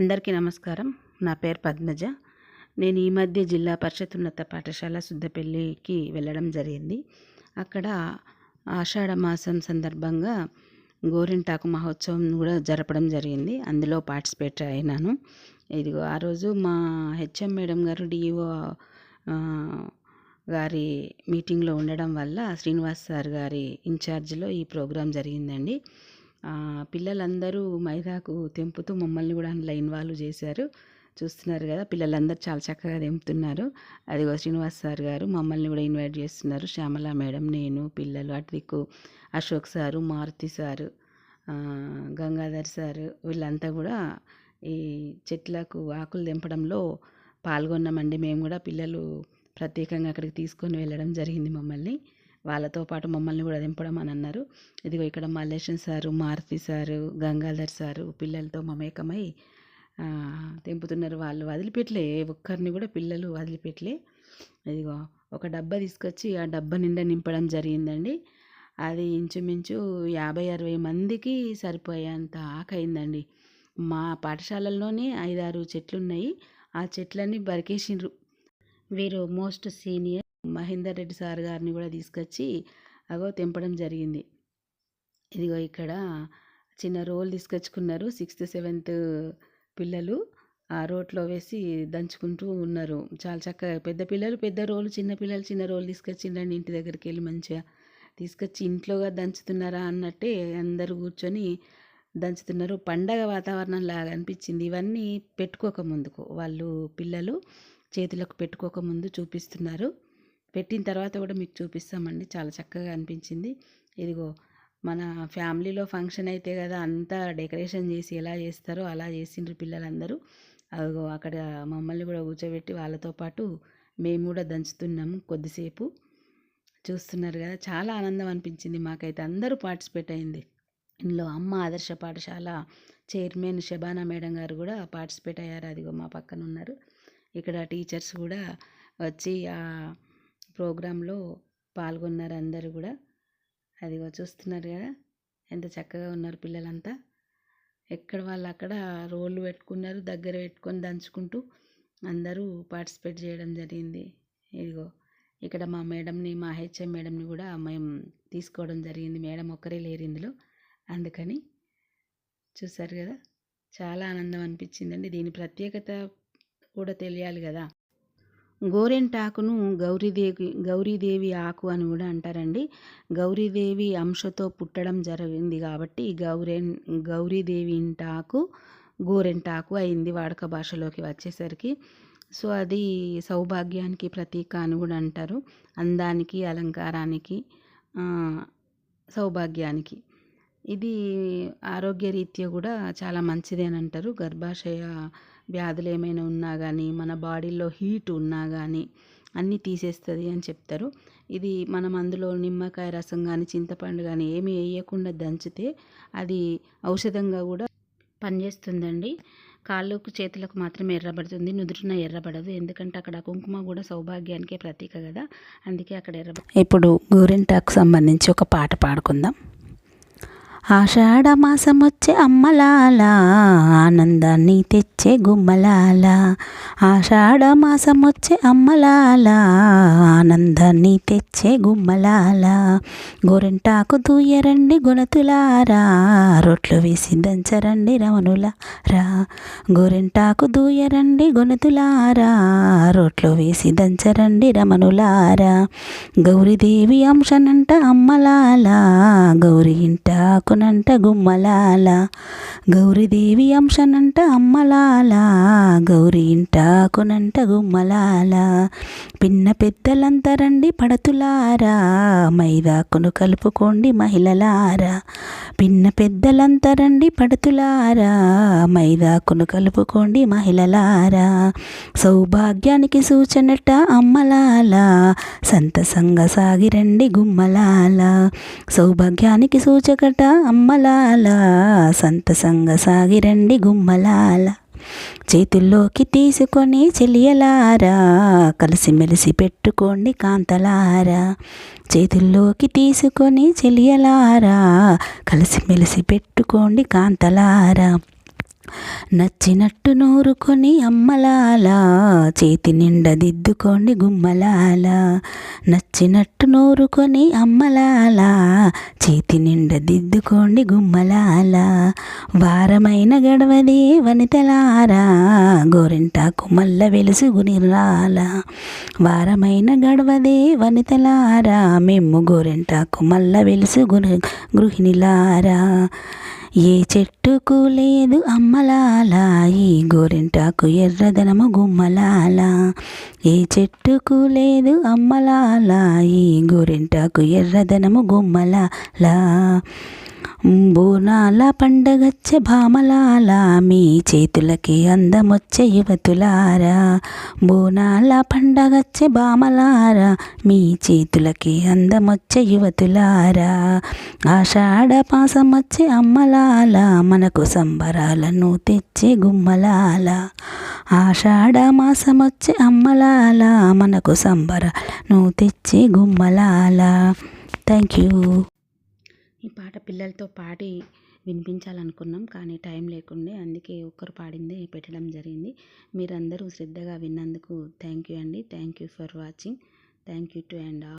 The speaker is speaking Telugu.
అందరికీ నమస్కారం. నా పేరు పద్మజ. నేను ఈ మధ్య జిల్లా పరిషత్ ఉన్నత పాఠశాల సుద్దపల్లికి వెళ్ళడం జరిగింది. అక్కడ ఆషాఢ మాసం సందర్భంగా గోరింటాకు మహోత్సవం కూడా జరపడం జరిగింది. అందులో పార్టిసిపేట్ అయినాను. ఇదిగో ఆ రోజు మా హెచ్ఎం మేడం గారు డిఈఓ గారి మీటింగ్లో ఉండడం వల్ల శ్రీనివాస్ సార్ గారి ఇన్ఛార్జ్లో ఈ ప్రోగ్రాం జరిగిందండి. పిల్లలందరూ మైదాకు తెంపుతూ మమ్మల్ని కూడా అందులో ఇన్వాల్వ్ చేశారు. చూస్తున్నారు కదా పిల్లలందరూ చాలా చక్కగా తెంపుతున్నారు. అదిగో శ్రీనివాస్ సార్ గారు మమ్మల్ని కూడా ఇన్వైట్ చేస్తున్నారు. శ్యామల మేడం నేను పిల్లలు అటు Ashok sir Maruti sir Gangadhar sir వీళ్ళంతా కూడా ఈ చెట్లకు ఆకులు తెంపడంలో పాల్గొన్నామండి. మేము కూడా పిల్లలు ప్రత్యేకంగా అక్కడికి తీసుకొని వెళ్ళడం జరిగింది మమ్మల్ని. వాళ్ళతో పాటు మమ్మల్ని కూడా దింపడం అని అన్నారు. ఇదిగో ఇక్కడ Mallesan sir Maruti sir Gangadhar sir పిల్లలతో మమేకమై తెంపుతున్నారు వాళ్ళు. వదిలిపెట్టలే ఒక్కరిని కూడా పిల్లలు వదిలిపెట్టలే. ఇదిగో ఒక డబ్బా తీసుకొచ్చి ఆ డబ్బా నిండా నింపడం జరిగిందండి. అది ఇంచుమించు యాభై అరవై మందికి సరిపోయేంత ఆకైందండి మా పాఠశాలల్లోనే ఐదారు చెట్లు ఉన్నాయి ఆ చెట్లన్నీ బరికేసిండ్రు. వీరు most senior. Mahender Reddy sir గారిని కూడా తీసుకొచ్చి అగో తెంపడం జరిగింది. ఇదిగో ఇక్కడ చిన్న రోల్ తీసుకొచ్చుకున్నారు. సిక్స్త్ సెవెంత్ పిల్లలు ఆ రోట్లో వేసి దంచుకుంటూ ఉన్నారు. చాలా చక్కగా పెద్ద పిల్లలు పెద్ద రోలు చిన్న పిల్లలు చిన్న రోలు తీసుకొచ్చిండ్రండి ఇంటి దగ్గరికి వెళ్ళి మంచిగా. తీసుకొచ్చి ఇంట్లోగా దంచుతున్నారా అన్నట్టే అందరూ కూర్చొని దంచుతున్నారు. పండగ వాతావరణం లాగా అనిపించింది. ఇవన్నీ పెట్టుకోక ముందుకు. వాళ్ళు పిల్లలు చేతులకు పెట్టుకోక ముందు చూపిస్తున్నారు. పెట్టిన తర్వాత కూడా మీకు చూపిస్తామండి. చాలా చక్కగా అనిపించింది. ఇదిగో మన ఫ్యామిలీలో ఫంక్షన్ అయితే కదా అంతా డెకరేషన్ చేసి ఎలా చేస్తారో అలా చేసిండ్రు పిల్లలందరూ. అదిగో అక్కడ మమ్మల్ని కూడా కూర్చోబెట్టి వాళ్ళతో పాటు మేము కూడా దంచుతున్నాము కొద్దిసేపు. చూస్తున్నారు కదా చాలా ఆనందం అనిపించింది మాకైతే. అందరూ పార్టిసిపేట్ అయింది. ఇందులో అమ్మ ఆదర్శ పాఠశాల చైర్మన్ షబానా మేడం గారు కూడా పార్టిసిపేట్ అయ్యారు. అదిగో మా పక్కన ఉన్నారు. ఇక్కడ టీచర్స్ కూడా వచ్చి ప్రోగ్రాంలో పాల్గొన్నారు అందరూ కూడా. అదిగో చూస్తున్నారు కదా ఎంత చక్కగా ఉన్నారు పిల్లలంతా. ఎక్కడ వాళ్ళు అక్కడ రోళ్ళు పెట్టుకున్నారు దగ్గర పెట్టుకొని దంచుకుంటూ అందరూ పార్టిసిపేట్ చేయడం జరిగింది. ఇదిగో ఇక్కడ మా మేడంని మా హెచ్ఎం మేడంని కూడా మేము తీసుకోవడం జరిగింది. మేడం ఒక్కరే లేరు ఇందులో. అందుకని చూసారు కదా చాలా ఆనందం అనిపించిందండి. దీని ప్రత్యేకత కూడా తెలియాలి కదా. గోరెంటాకును గౌరీదేవి గౌరీదేవి ఆకు అని కూడా అంటారండి. గౌరీదేవి అంశతో పుట్టడం జరిగింది కాబట్టి గౌరెన్ గౌరీదేవి ఇంటాకు గోరెంటాకు అయింది వాడక భాషలోకి వచ్చేసరికి. సో అది సౌభాగ్యానికి ప్రతీక అని కూడా అంటారు. అందానికి అలంకారానికి సౌభాగ్యానికి. ఇది ఆరోగ్య రీత్యా కూడా చాలా మంచిదేనంటారు గర్భాశయ వ్యాధులు ఏమైనా ఉన్నా కానీ మన బాడీలో హీట్ ఉన్నా కానీ అన్నీ తీసేస్తుంది అని చెప్తారు. ఇది మనం అందులో నిమ్మకాయ రసం కానీ చింతపండు కానీ ఏమి వేయకుండా దంచితే అది ఔషధంగా కూడా పనిచేస్తుందండి. కాళ్ళకు చేతులకు మాత్రమే ఎర్రబడుతుంది. నుదుటిన ఎర్రబడదు. ఎందుకంటే అక్కడ కుంకుమ కూడా సౌభాగ్యానికే ప్రతీక కదా. అందుకే అక్కడ ఎర్ర ఇప్పుడు గోరింటాకు సంబంధించి ఒక పాట పాడుకుందాం. ఆషాఢ మాసం వచ్చే అమ్మలాల ఆనందాన్ని తెచ్చి వచ్చే గుమ్మలాల ఆషాఢ మాసం వచ్చే అమ్మలాల ఆనందాన్ని తెచ్చే గుమ్మలాల. గోరెంటాకు దూయరండి గుణతులారా రొట్లు వేసి దంచరండి రమణులారా. గోరెంటాకు దూయరండి గుణతులారా రొట్లు వేసి దంచరండి రమణులారా. గౌరీదేవి అంశనంట అమ్మలాల గౌరీ ఇంటాకునంట గుమ్మలాల. గౌరీదేవి అంశనంట అమ్మలాల గౌరీ ఇంటాకునంట గుమ్మలాల. పిన్న పెద్దలంతా రండి పడతులారా మైదాకును కలుపుకోండి మహిళలారా. పిన్న పెద్దలంతా రండి పడతులారా మైదాకును కలుపుకోండి మహిళలారా. సౌభాగ్యానికి సూచనట అమ్మలాల సంతసంగా సాగిరండి గుమ్మలాల. సౌభాగ్యానికి సూచకట అమ్మలాల సంతసంగా సాగిరండి గుమ్మలాల. చేతుల్లోకి తీసుకొని చెలియలారా కలిసిమెలిసి పెట్టుకోండి కాంతలారా. చేతుల్లోకి తీసుకొని చెలియలారా కలిసిమెలిసి పెట్టుకోండి కాంతలారా. నచ్చినట్టు నూరుకొని అమ్మలాల చేతి నిండా దిద్దుకోండి గుమ్మలాల. నచ్చినట్టు నూరుకొని అమ్మలాల చేతి నిండా దిద్దుకోండి గుమ్మలాల. వారమైన గడవది వనితలారా గోరింటాకు మల్ల వెలుసుగుని రాల వారమైన గడవది వనితలారా మేము గోరింటాకు మల్ల వెలుసుగుని గృహిణిలారా. ఏ చెట్టుకు లేదు అమ్మలాల ఈ గోరింటాకు ఎర్రదనము గుమ్మలాల. ఏ చెట్టుకు లేదు అమ్మలాల ఈ గోరింటాకు ఎర్రదనము గుమ్మలాల. బోనాల పండగచ్చే భామలాల మీ చేతులకి అందమొచ్చే యువతులారా. బోనాల పండగచ్చే భామలారా మీ చేతులకి అందమొచ్చే యువతులారా. ఆషాఢ పాసం వచ్చే అమ్మలాల మనకు సంబరాలను తెచ్చే గుమ్మలాల. ఆషాఢ మాసం వచ్చే అమ్మలాల మనకు సంబరాలను తెచ్చే గుమ్మలాల. Thank you. ఈ పాట పిల్లలతో పాడి వినిపించాలనుకున్నాం కానీ టైం లేకుండే అందుకే ఒక్కరు పాడిందే పెట్టడం జరిగింది. మీరందరూ శ్రద్ధగా విన్నందుకు థ్యాంక్ యూ అండి. Thank you for watching. Thank you too and